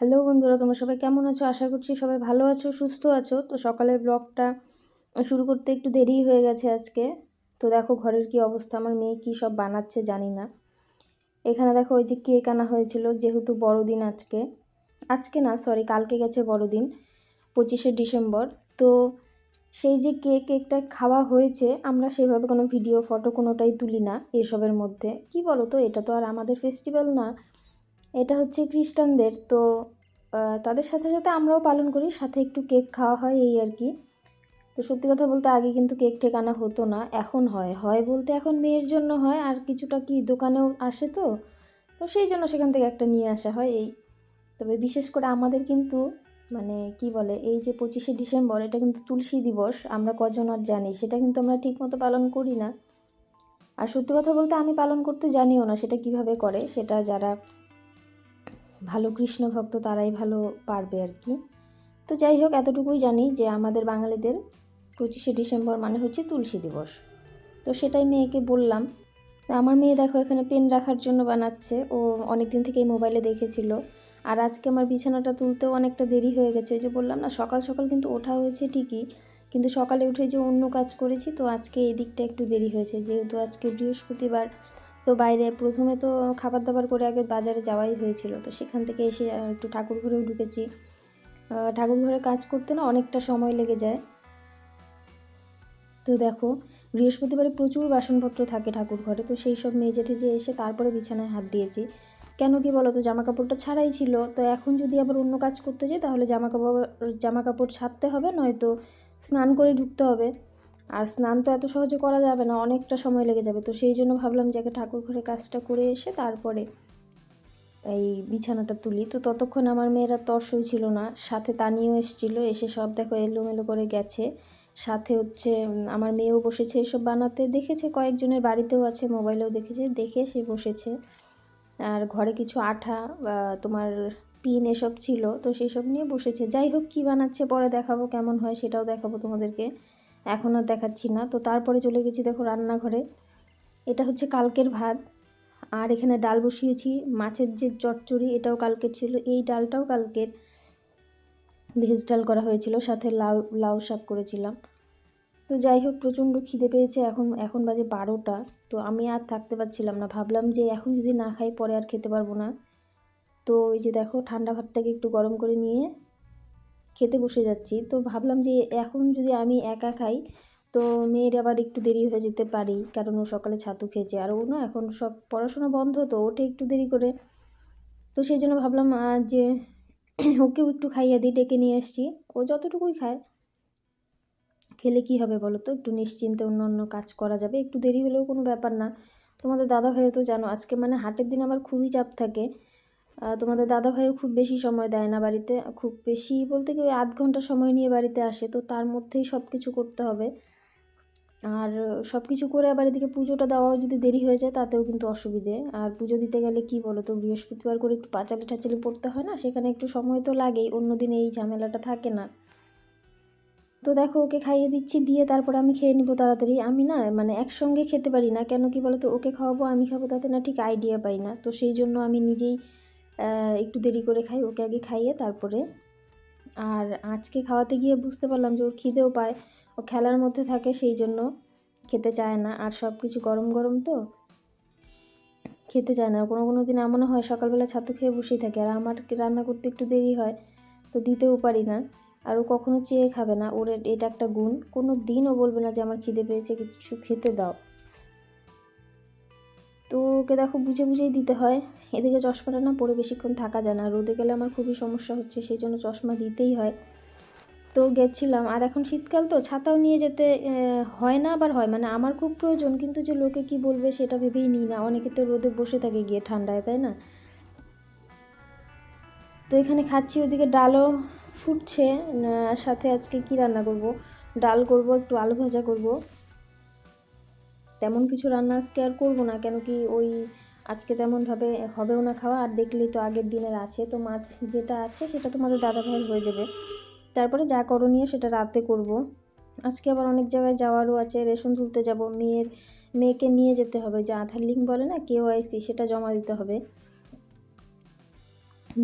Hello বন্ধুরা, তোমরা সবাই কেমন আছো? আশা করছি সবাই ভালো আছো, সুস্থ আছো। তো সকালের ব্লগটা শুরু করতে একটু দেরি হয়ে গেছে আজকে। তো দেখো ঘরের কি অবস্থা, আমার মেয়ে কি সব বানাচ্ছে জানি না। এখানে দেখো ওই যে কেক আনা হয়েছিল, যেহেতু বড়দিন আজকে। আজকে না সরি কালকে গেছে বড়দিন, পঁচিশে ডিসেম্বর। তো সেই যে কেক, কেকটা খাওয়া হয়েছে, আমরা সেভাবে কোনো ভিডিও, ফটো কোনোটাই তুলি না এসবের মধ্যে। কি বলো তো, এটা তো আর আমাদের ফেস্টিভ্যাল না। এটা হচ্ছে খ্রিস্টানদের। তো তাদের সাথে সাথে আমরাও পালন করি, সাথে একটু কেক খাওয়া হয় এই আর কি। তো সত্যি কথা বলতে আগে কিন্তু কেক টেক আনা হতো না, এখন হয়। হয় বলতে এখন মেয়ের জন্য হয়, আর কিছুটা কি দোকানেও আসে তো। তো সেই জন্য সেখান থেকে একটা নিয়ে আসা হয় এই। তবে বিশেষ করে আমাদের কিন্তু মানে কি বলে, এই যে পঁচিশে ডিসেম্বর, এটা কিন্তু তুলসী দিবস, আমরা কজন আর জানি, সেটা কিন্তু আমরা ঠিকমতো পালন করি না। আর সত্যি কথা বলতে আমি পালন করতে জানিও না সেটা কীভাবে করে, সেটা যারা ভালো কৃষ্ণ ভক্ত তারাই ভালো পারবে আর কি। তো যাই হোক, এতটুকুই জানি যে আমাদের বাঙালিদের পঁচিশে ডিসেম্বর মানে হচ্ছে তুলসী দিবস। তো সেটাই মেয়েকে বললাম। আমার মেয়ে দেখো এখানে পেন রাখার জন্য বানাচ্ছে। ও অনেক দিন থেকেই মোবাইলে দেখেছিল। আর আজকে আমার বিছানাটা তুলতেও অনেকটা দেরি হয়ে গেছে। ওই যে বললাম না, সকাল সকাল কিন্তু ওঠা হয়েছে ঠিকই, কিন্তু সকালে উঠে যে অন্য কাজ করেছি, তো আজকে এই দিকটা একটু দেরি হয়েছে। যেহেতু আজকে বৃহস্পতিবার তো বাইরে প্রথমে তো খাবার দাবার করে আগে বাজারে যাওয়াই হয়েছিল। তো সেখান থেকে এসে একটু ঠাকুর ঘরেও ঢুকেছি। ঠাকুর ঘরে কাজ করতে না অনেকটা সময় লেগে যায়। তো দেখো, বৃহস্পতিবারে প্রচুর বাসনপত্র থাকে ঠাকুর ঘরে। তো সেই সব মেজে ঠেজে এসে তারপরে বিছানায় হাত দিয়েছি। কেন কি বলো তো জামা কাপড়টা ছাড়াই ছিল। তো এখন যদি আবার অন্য কাজ করতে যাই, তাহলে জামা কাপড় জামা কাপড় ছাড়তে হবে, নয়তো স্নান করে ঢুকতে হবে। আর স্নান তো এত সহজে করা যাবে না, অনেকটা সময় লেগে যাবে। তো সেই জন্য ভাবলাম যে আগে ঠাকুর ঘরে কাজটা করে এসে তারপরে এই বিছানাটা তুলি। তো ততক্ষণ আমার মেয়েরা তর্সই ছিল না, সাথে তানিও এসেছিল, এসে সব দেখো এলোমেলো করে গেছে। সাথে হচ্ছে আমার মেয়েও বসেছে, এসব বানাতে দেখেছে, কয়েকজনের বাড়িতেও আছে, মোবাইলেও দেখেছে, দেখে সে বসেছে। আর ঘরে কিছু আঠা, বা তোমার পিন এসব ছিল, তো সেই সব নিয়ে বসেছে। যাই হোক, কী বানাচ্ছে পরে দেখাবো, কেমন হয় সেটাও দেখাবো তোমাদেরকে। এখন আর দেখাচ্ছি না। তো তারপরে চলে গেছি দেখো রান্নাঘরে। এটা হচ্ছে কালকের ভাত। আর এখানে ডাল বসিয়েছি। মাছের যে চচ্চড়ি, এটাও কালকের ছিল। এই ডালটাও কালকের। ভেজ ডাল করা হয়েছিল। সাথে লাউ লাউ শাক করেছিলাম। তো যাই হোক, প্রচণ্ড খিদে পেয়েছে। এখন এখন বাজে বারোটা। তো আমি আর থাকতে পারছিলাম না। ভাবলাম যে এখন যদি না খাই, পরে আর খেতে পারব না। তো ওই যে দেখো, ঠান্ডা ভাতটাকে একটু গরম করে নিয়ে খেতে বসে যাচ্ছি। তো ভাবলাম যে এখন যদি আমি একা খাই, তো মেয়ের আবার একটু দেরি হয়ে যেতে পারি, কারণ ও সকালে ছাতু খেয়েছে। আর ও না এখন সব পড়াশোনা বন্ধ, তো ওঠে একটু দেরি করে। তো সেই জন্য ভাবলাম যে ওকেও একটু খাইয়ে দিই, ডেকে নিয়ে এসেছি ও যতটুকুই খায়, খেলে কি হবে বলো তো? একটু নিশ্চিন্তে অন্য অন্য কাজ করা যাবে। একটু দেরি হলেও কোনো ব্যাপার না। তোমাদের দাদা ভাইও তো জানো, আজকে মানে হাটের দিন আমার খুবই চাপ থাকে। তোমাদের দাদা ভাইও খুব বেশি সময় দেয় না বাড়িতে, খুব বেশি বলতে কি আধ ঘণ্টা সময় নিয়ে বাড়িতে আসে, তো তার মধ্যেই সব কিছু করতে হবে। আর সব কিছু করে আবার এদিকে পুজোটা দেওয়াও যদি দেরি হয়ে যায়, তাতেও কিন্তু অসুবিধে। আর পুজো দিতে গেলে কি বলো তো বৃহস্পতিবার করে একটু পাঁচালি টাচালি পড়তে হয় না? সেখানে একটু সময় তো লাগেই, অন্যদিন এই ঝামেলাটা থাকে না। তো দেখো, ওকে খাইয়ে দিচ্ছি, দিয়ে তারপরে আমি খেয়ে নিবো তাড়াতাড়ি। আমি না মানে একসঙ্গে খেতে পারি না। কেন কি বলো তো ওকে খাওয়াবো, আমি খাব, তাতে না ঠিক আইডিয়া পাই না। তো সেই জন্য আমি নিজেই একটু দেরি করে খাই, ওকে আগে খাইয়ে তারপরে। আর আজকে খাওয়াতে গিয়ে বুঝতে পারলাম যে ওর খিদেও পায়, ও খেলার মধ্যে থাকে সেই জন্য খেতে চায় না। আর সব কিছু গরম গরম তো, খেতে চায় না। কোনো কোনো দিন এমনও হয়, সকালবেলা ছাতু খেয়ে বসেই থাকে। আর আমার রান্না করতে একটু দেরি হয়, তো দিতেও পারি না। আর ও কখনো চেয়ে খাবে না। ওর এটা একটা গুণ। কোনো দিনও বলবে না যে আমার খিদে পেয়েছে, কিছু খেতে দাও। তো ওকে দেখো বুঝে বুঝেই দিতে হয়। এদিকে চশমাটা না পরে বেশিক্ষণ থাকা যায় না। রোদে গেলে আমার খুবই সমস্যা হচ্ছে, সেই জন্য চশমা দিতেই হয়। তো গেছিলাম। আর এখন শীতকাল তো, ছাতাও নিয়ে যেতে হয় না আবার হয়। মানে আমার খুব প্রয়োজন, কিন্তু যে লোকে কি বলবে সেটা ভেবেই নিই না। অনেকে তো রোদে বসে থাকে গিয়ে ঠান্ডায়, তাই না? তো এখানে খাচ্ছি, ওদিকে ডালও ফুটছে। সাথে আজকে কি রান্না করব? ডাল করব, একটু আলু ভাজা করব। তেমন কিছু রান্না আজকে আর করব না, কেন কি ওই আজকে তেমনভাবে হবেও না খাওয়া, আর দেখলেই তো আগের দিনের আছে। তো মাছ যেটা আছে সেটা তোমাদের দাদা ভাইয়ের হয়ে যাবে। তারপরে যা করণীয় সেটা রাতে করব। আজকে আবার অনেক জায়গায় যাওয়ারও আছে, রেশন তুলতে যাব, মেয়ের, মেয়েকে নিয়ে যেতে হবে। যে আধার লিঙ্ক বলে না কেওআইসি সেটা জমা দিতে হবে।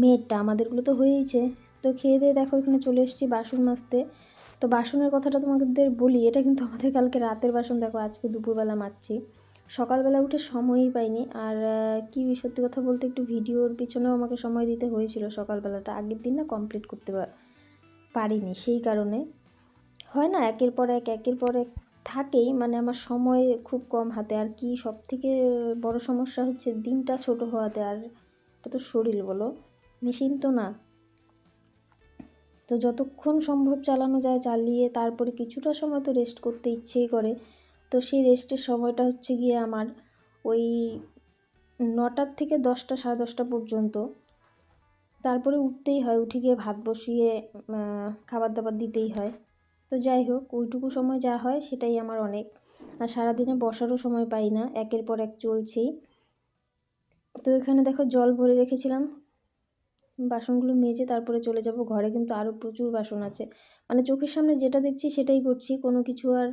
মেয়েরটা আমাদেরগুলো তো হয়েইছে। তো খেয়ে দিয়ে দেখো এখানে চলে এসেছি বাসন মাজতে। তো বাসনের কথাটা তোমাদের বলি, এটা কিন্তু আমাদের কালকে রাতের বাসন। দেখো, আজকে দুপুরবেলা মাজছি সকালবেলা উঠে সময়ই পাইনি। আর কি সত্যি কথা বলতে একটু ভিডিওর পিছনেও আমাকে সময় দিতে হয়েছিল সকালবেলাটা। আগের দিন না কমপ্লিট করতে পারিনি সেই কারণে। হয় না, একের পর এক, একের পর এক থাকেই। মানে আমার সময় খুব কম হাতে। আর কি সব থেকে বড় সমস্যা হচ্ছে দিনটা ছোট হওয়াতে। আর এটা তো শরীর বলো। মেশিন তো না। তো যতক্ষণ সম্ভব চালানো যায়, চালিয়ে তারপরে কিছুটা সময় তো রেস্ট করতে ইচ্ছেই করে। তো সেই রেস্টের সময়টা হচ্ছে গিয়ে আমার ওই নটার থেকে দশটা, সাড়ে দশটা পর্যন্ত। তারপরে উঠতেই হয়, উঠে গিয়ে ভাত বসিয়ে খাবার দাবার দিতেই হয়। তো যাই হোক, ওইটুকু সময় যা হয় সেটাই আমার অনেক। আর সারাদিনে বসারও সময় পাই না, একের পর এক চলছেই। তো এখানে দেখো জল ভরে রেখেছিলাম। বাসনগুলো মেজে তারপরে চলে যাব ঘরে। কিন্তু আরও প্রচুর বাসন আছে। মানে চোখের সামনে যেটা দেখছি সেটাই করছি, কোনো কিছু আর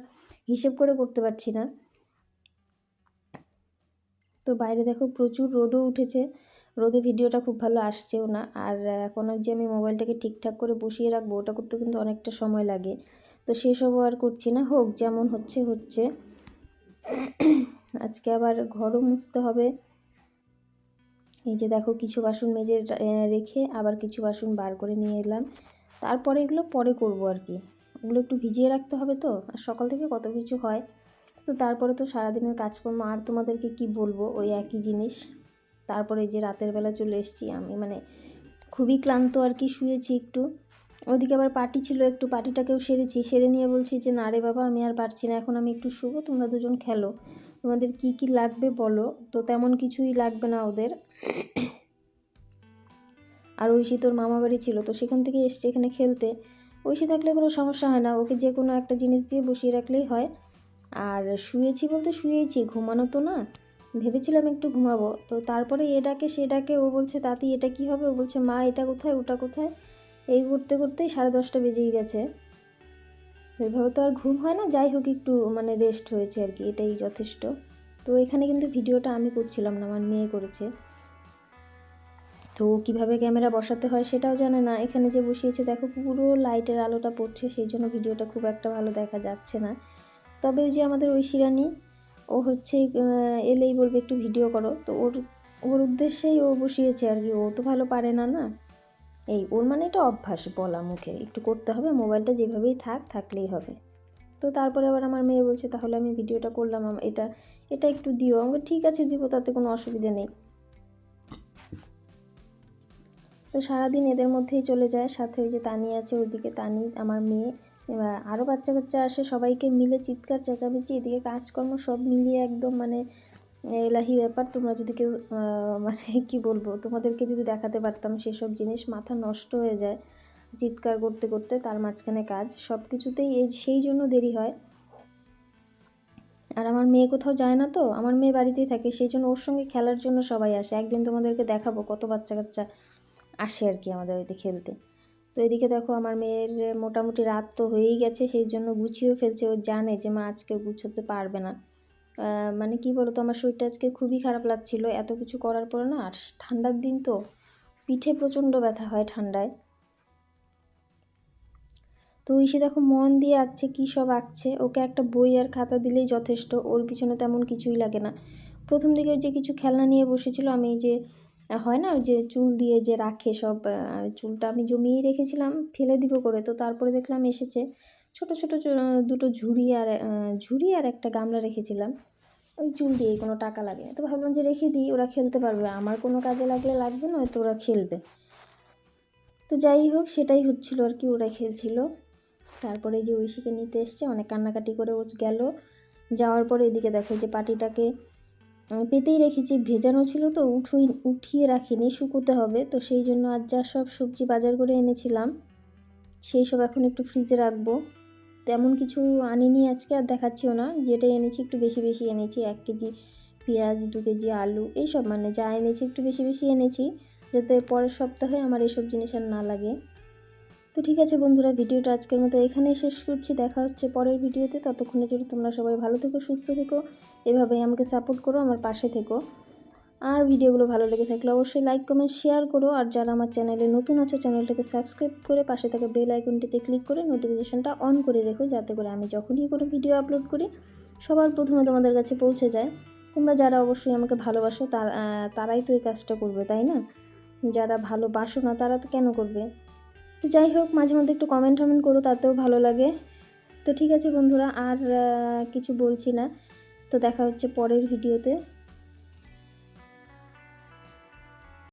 হিসেব করে করতে পারছি না। তো বাইরে দেখো প্রচুর রোদও উঠেছে। রোদে ভিডিওটা খুব ভালো আসছেও না। আর এখন যে আমি মোবাইলটাকে ঠিকঠাক করে বসিয়ে রাখব, ওটা করতে কিন্তু অনেকটা সময় লাগে। তো সেসবও আর করছি না। হোক, যেমন হচ্ছে হচ্ছে। আজকে আবার ঘরও মুছতে হবে। এই যে দেখো কিছু বাসন মেজে রেখে আবার কিছু বাসন বার করে নিয়ে এলাম। তারপরে এগুলো পরে করব আর কি। ওগুলো একটু ভিজিয়ে রাখতে হবে তো, আর সকাল থেকে কত কিছু হয়। তো তারপরে তো সারাদিনের কাজকর্ম, আর তোমাদেরকে কি বলব, ওই একই জিনিস। তারপরে যে রাতের বেলা চলে এসেছি আমি মানে খুবই ক্লান্ত আর কি শুয়েছি একটু। ওইদিকে আবার পার্টি ছিল, একটু পার্টিটাকেও সেরেছি। সেরে নিয়ে বলছি যে, না রে বাবা, আমি আর পারছি না, এখন আমি একটু শুবো, তোমরা দুজন খেলো। তোমাদের কি কি লাগবে বলো? তো তেমন কিছুই লাগবে না ওদের। আর ঐশী তোর মামা বাড়ি ছিল, তো সেখান থেকে এসছে এখানে খেলতে। ঐশী থাকলে কোনো সমস্যা হয় না, ওকে যে কোনো একটা জিনিস দিয়ে বসিয়ে রাখলেই হয়। আর শুয়েছি বলতে শুয়েছি ঘুমানো তো না। ভেবেছিলাম একটু ঘুমাবো। তো তারপরে এ ডাকে সে ডাকে, ও বলছে, তাতে, এটা কি হবে? ও বলছে, মা, এটা কোথায়? ওটা কোথায়? এই করতে করতেই সাড়ে দশটা বেজেই গেছে। এইভাবে তো আর ঘুম হয় না, যাই হোক একটু মানে রেস্ট হয়েছে আর কি, এটাই যথেষ্ট। তো এখানে কিন্তু ভিডিওটা আমি করছিলাম না, আমার মেয়ে করেছে। তো কীভাবে ক্যামেরা বসাতে হয় সেটাও জানে না, এখানে যে বসিয়েছে, দেখো পুরো লাইটের আলোটা পড়ছে, সেই জন্য ভিডিওটা খুব একটা ভালো দেখা যাচ্ছে না। তবে ওই যে আমাদের ওই শিরানি ও হচ্ছে এলেই বলবে একটু ভিডিও করো। তো ওর ওর উদ্দেশ্যেই ও বসিয়েছে আর কি, ও তো ভালো পারে না না? এই ওর মানে এটা অভ্যাস বলা মুখে। একটু করতে হবে, মোবাইলটা যেভাবেই থাক, থাকলেই হবে। তো তারপরে আবার আমার মেয়ে বলছে, তাহলে আমি ভিডিওটা করলাম এটা এটা একটু দিও। আমাকে ঠিক আছে দিব, তাতে কোনো অসুবিধা নেই। তো সারাদিন এদের মধ্যেই চলে যায়। সাথে ওই যে তানি আছে, ওইদিকে তানি, আমার মেয়ে। এবার আরও বাচ্চা কাচ্চা আসে, সবাইকে মিলে চিৎকার, চেঁচামেচি, এদিকে কাজকর্ম সব মিলিয়ে একদম মানে এলাহি ব্যাপার, তোমরা যদি কেউ মানে কি বলব, তোমাদেরকে যদি দেখাতে পারতাম সেসব জিনিস, মাথা নষ্ট হয়ে যায় চিৎকার করতে করতে, তার মাঝখানে কাজ সব কিছুতেই এই সেই জন্য দেরি হয়। আর আমার মেয়ে কোথাও যায় না তো, আমার মেয়ে বাড়িতেই থাকে, সেই জন্য ওর সঙ্গে খেলার জন্য সবাই আসে। একদিন তোমাদেরকে দেখাবো কত বাচ্চা কাচ্চা আসে আর কি আমাদের বাড়িতে খেলতে। তো এদিকে দেখো, আমার মেয়ের মোটামুটি রাত তো হয়েই গেছে, সেই জন্য গুছিয়েও ফেলছে। ও জানে যে মা আজকে গুছোতে পারবে না। মানে কি বলতো, আমার শরীরটা আজকে খুবই খারাপ লাগছিল। এত কিছু করার পরে না, আর ঠান্ডার দিন তো পিঠে প্রচণ্ড ব্যথা হয় ঠান্ডায়। তো ঐশী দেখো, মন দিয়ে আঁকছে কী সব আঁকছে। ওকে একটা বই আর খাতা দিলেই যথেষ্ট, ওর পিছনে তেমন কিছুই লাগে না। প্রথম দিকে ওই যে কিছু খেলনা নিয়ে বসেছিল, আমি যে, হয় না, ওই যে চুল দিয়ে যে রাখে সব চুলটা আমি জমিয়েই রেখেছিলাম, ফেলে দিব করে। তো তারপরে দেখলাম এসেছে। ছোট ছোট দুটো ঝুড়ি আর ঝুড়ি আর একটা গামলা রেখেছিলাম। ওই চুল দিয়ে কোনো টাকা লাগে না। তো ভাবলাম যে রেখে দিই, ওরা খেলতে পারবে। আমার কোনো কাজে লাগলে লাগবে না তো ওরা খেলবে। তো যাই হোক, সেটাই হচ্ছিল আর কি, ওরা খেলছিল। তারপরে যে ঐশীকে নিতে এসছে, অনেক কান্নাকাটি করে ও গেল। যাওয়ার পরে এদিকে দেখো যে পাটিটাকে পেতেই রেখেছি। ভেজানো ছিল তো, উঠুই, উঠিয়ে রাখিনি, শুকোতে হবে। তো সেই জন্য আজ যা সব সবজি বাজার করে এনেছিলাম, সেই সব এখন একটু ফ্রিজে রাখব। তেমন কিছু আনিনি আজকে আর দেখাচ্ছিও না। যেটা এনেছি একটু বেশি বেশি এনেছি, এক কেজি পেঁয়াজ, দু কেজি আলু, এইসব মানে যা এনেছি একটু বেশি বেশি এনেছি, যাতে পরের সপ্তাহে আমার এসব জিনিস আর না লাগে। তো ঠিক আছে বন্ধুরা, ভিডিওটা আজকের মতো এখানেই শেষ করছি। দেখা হচ্ছে পরের ভিডিওতে। ততক্ষণের জন্য তোমরা সবাই ভালো থেকো, সুস্থ থেকো। এভাবেই আমাকে সাপোর্ট করো, আমার পাশে থেকো। আর ভিডিওগুলো ভালো লেগে থাকলে অবশ্যই লাইক, কমেন্ট, শেয়ার করো। আর যারা আমার চ্যানেলে নতুন আছে, চ্যানেলটাকে সাবস্ক্রাইব করে পাশে থাকা বেল আইকনটিতে ক্লিক করে নোটিফিকেশানটা অন করে রেখো, যাতে করে আমি যখনই কোনো ভিডিও আপলোড করি, সবার প্রথমে তোমাদের কাছে পৌঁছে যায়। তোমরা যারা অবশ্যই আমাকে ভালোবাসো, তার তারাই তো এই কাজটা করবে, তাই না? যারা ভালোবাসো না, তারা তো কেন করবে? তো যাই হোক, মাঝে মধ্যে একটু কমেন্ট টমেন্ট করো, তাতেও ভালো লাগে। তো ঠিক আছে বন্ধুরা, আর কিছু বলছি না। তো দেখা হচ্ছে পরের ভিডিওতে।